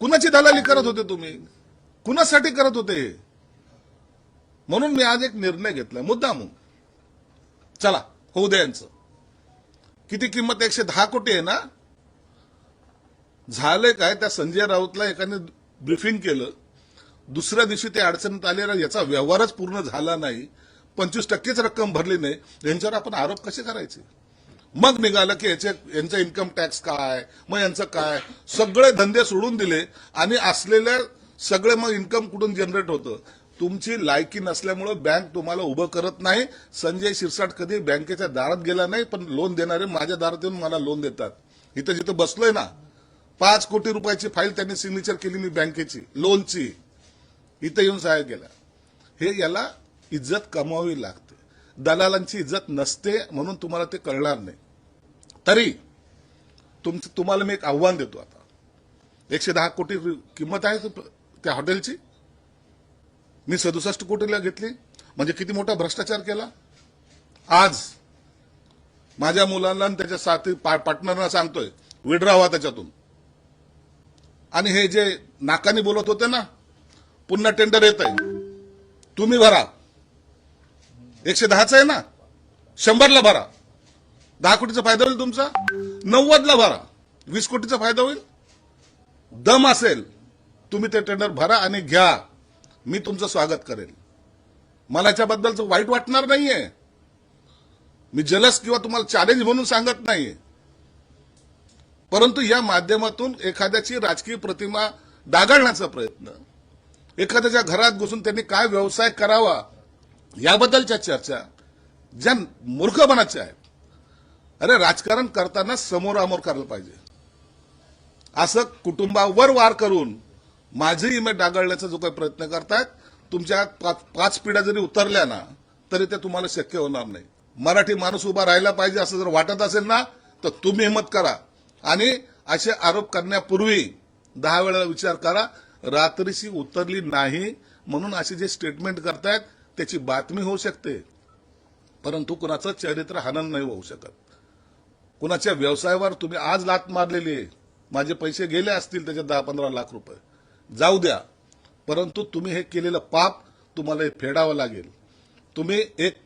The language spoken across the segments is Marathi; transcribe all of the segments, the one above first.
कुणाची दलाली करत होते तुम्ही? कुणासाठी करत होते? म्हणून मी आज एक निर्णय घेतला. मुद्दा मग. चला होऊ दे यांचं. किती किंमत? एकशे दहा कोटी आहे ना? झालंय काय? त्या संजय राऊतला एकाने ब्रिफिंग केलं. दुसऱ्या दिवशी ते अडचणीत आले याचा व्यवहारच पूर्ण झाला नाही. पंचवीस टक्केच रक्कम भरली नाही. यांच्यावर आपण आरोप कसे करायचे? मग निघालं की याचे यांचं इन्कम टॅक्स काय? मग यांचं काय? सगळे धंदे सोडून दिले आणि असलेले सगळे मग इन्कम कुठून जनरेट होतं? तुमची लायकी नसल्यामुळं बँक तुम्हाला उभं करत नाही. संजय शिरसाट कधी बँकेच्या दारात गेला नाही पण लोन देणारे माझ्या दारात येऊन मला लोन देतात. इथं जिथं बसलोय ना पाच कोटी रुपयाची फाईल त्यांनी सिग्नेचर केली मी बँकेची लोनची इथं येऊन सहाय्य केला. हे याला इज्जत कमावी लागते. दलालांची इज्जत नसते म्हणून तुम्हाला ते कळणार नाही. तरी तुमचं तुम्हाला मी एक आव्हान देतो आता. एकशे दहा कोटी किंमत आहे त्या हॉटेलची. मी सदुसष्ट कोटीला घेतली. म्हणजे किती मोठा भ्रष्टाचार केला? आज माझ्या मुलांना आणि त्याच्या साथी पार्टनरना सांगतोय विड्रा व्हा त्याच्यातून. आणि हे जे नाकाने बोलत होते ना पुन्हा टेंडर येत आहे तुम्ही भरा. एकशे दहाचं आहे ना? शंभरला भरा. दहा कोटीचा फायदा होईल तुमचा? नव्वदला भरा. वीस कोटीचा फायदा होईल? दम असेल तुम्ही ते टेंडर भरा आणि घ्या. मी तुमचं स्वागत करेल. मला याच्याबद्दलचं वाईट वाटणार नाहीये. मी जलस किंवा तुम्हाला चॅलेंज म्हणून सांगत नाहीये. परंतु या माध्यमातून एखाद्याची राजकीय प्रतिमा डागाळण्याचा प्रयत्न एखाद्याच्या घरात घुसून त्यांनी काय व्यवसाय करावा याबद्दलच्या चर्चा ज्या मूर्खपणाच्या आहेत. अरे राजकारण करताना समोरामोर करायला पाहिजे. असं कुटुंबावर वार करून माझी इमेज डागाळण्याचा जो काही प्रयत्न करतायत तुमच्या पाच पाच पिढ्या जरी उतरल्या ना तरी ते तुम्हाला शक्य होणार नाही. मराठी माणूस उभा राहिला पाहिजे असं जर वाटत असेल ना तर तुम्ही हिंमत करा. आणि असे आरोप करण्यापूर्वी दहा वेळा विचार करा रात्रीशी उतरली नाही म्हणून असे जे स्टेटमेंट करतायत त्याची बातमी होऊ शकते. परंतु कुणाचं चरित्र हनन नाही होऊ शकत. कुणाच्या व्यवसायावर तुम्ही आज लात मारलेली आहे. माझे पैसे गेले असतील त्याचे दहा पंधरा लाख रुपये. जाऊ द्या. परंतु तुम्ही हे केलेलं पाप तुम्हाला हे फेडावं लागेल. तुम्ही एक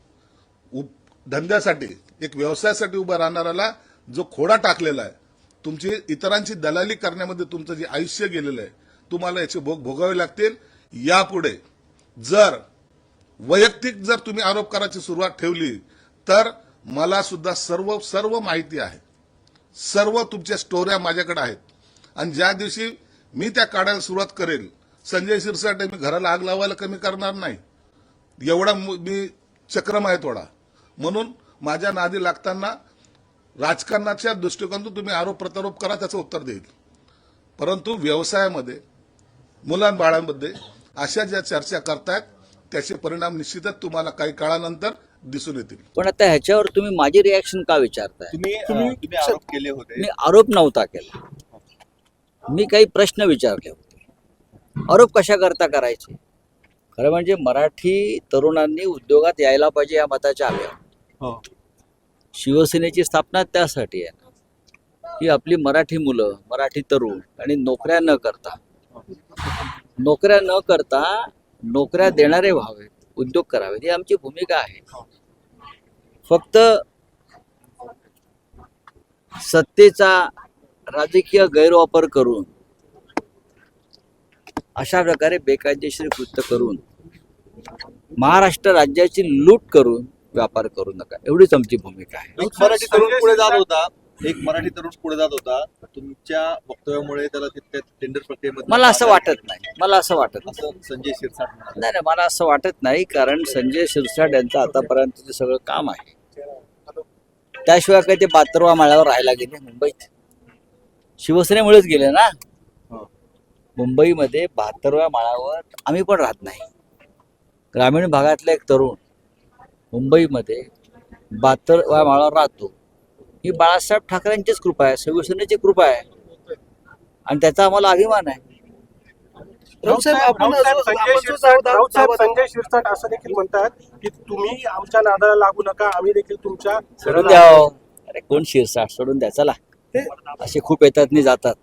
उप- धंद्यासाठी एक व्यवसायासाठी उभा राहणाऱ्याला जो खोडा टाकलेला आहे तुमची इतरांची दलाली करण्यामध्ये तुमचं जे आयुष्य गेलेलं आहे तुम्हाला याचे भोग भोगावे लागतील. यापुढे जर वैयक्तिक जर तुम्ही आरोप करायची सुरुवात ठेवली तर मला सुद्धा सर्व सर्व माहिती आहे. सर्व तुमच्या स्टोऱ्या माझ्याकडे आहेत. आणि ज्या दिवशी मी त्या काढायला सुरुवात करेल संजय शिरसाटे मी घराला आग लावायला कमी करणार नाही. एवढा मी चक्रम आहे थोडा. म्हणून माझ्या नादी लागताना राजकारणाच्या दृष्टिकोनातून तुम्ही आरोप प्रत्यारोप करा त्याचं उत्तर देईल. परंतु व्यवसायामध्ये मुलांबाळांमध्ये अशा ज्या चर्चा करतायत त्याचे परिणाम निश्चितच तुम्हाला काही काळानंतर दिसून येतील. पण आता ह्याच्यावर तुम्ही माझी रिॲक्शन का विचारताय? तुम्ही अ, तुम्ही आरोप केले होते. मी आरोप नव्हता केला. मी काही प्रश्न विचारले होते. आरोप कशा करता करायचे? खरं म्हणजे मराठी तरुणांनी उद्योगात यायला पाहिजे या मताच्या आल्या. हो. शिवसेनेची स्थापना त्यासाठी आहे. ना की आपली मराठी मुलं मराठी तरुण आणि नोकऱ्या न करता नोकऱ्या न करता नोकऱ्या देणारे व्हावेत उद्योग करावेत ही आमची भूमिका आहे. फक्त सत्तेचा राजकीय गैरवापर करून अशा प्रकारे बेकायदेशीर कृत्य करून महाराष्ट्र राज्याची लूट करून व्यापार करू नका. एवढीच आमची भूमिका आहे. एक मराठी तरुण पुढे जात होता. एक मराठी तरुण पुढे जात होता. तुमच्या वक्तव्यामुळे त्याला तितक्या टेंडर प्रक्रियेमध्ये मला असं वाटत नाही. मला असं वाटत नाही. असं संजय शिरसाट म्हणाले. नाही नाही मला असं वाटत नाही कारण संजय शिरसाट यांचं आतापर्यंतचं सगळं काम आहे त्याशिवाय काही ते बातरवा माळ्यावर राहायला गेले मुंबईत. शिवसेनेमुळेच गेले ना? हो. मुंबईमध्ये बहात्तरव्या माळावर आम्ही पण राहत नाही. ग्रामीण भागातला एक तरुण मुंबईमध्ये बहात्तरव्या माळावर राहतो. ही बाळासाहेब ठाकरेंचीच कृपा आहे शिवसेनेची कृपा आहे. आणि त्याचा आम्हाला अभिमान आहे. संजय शिरसाट असं देखील म्हणतात की तुम्ही आमच्या नादाला लागू नका आम्ही देखील तुमच्या सोडून द्या हो. अरे कोण शिरसाट? सोडून द्या चला. असे खूप येतात आणि जातात.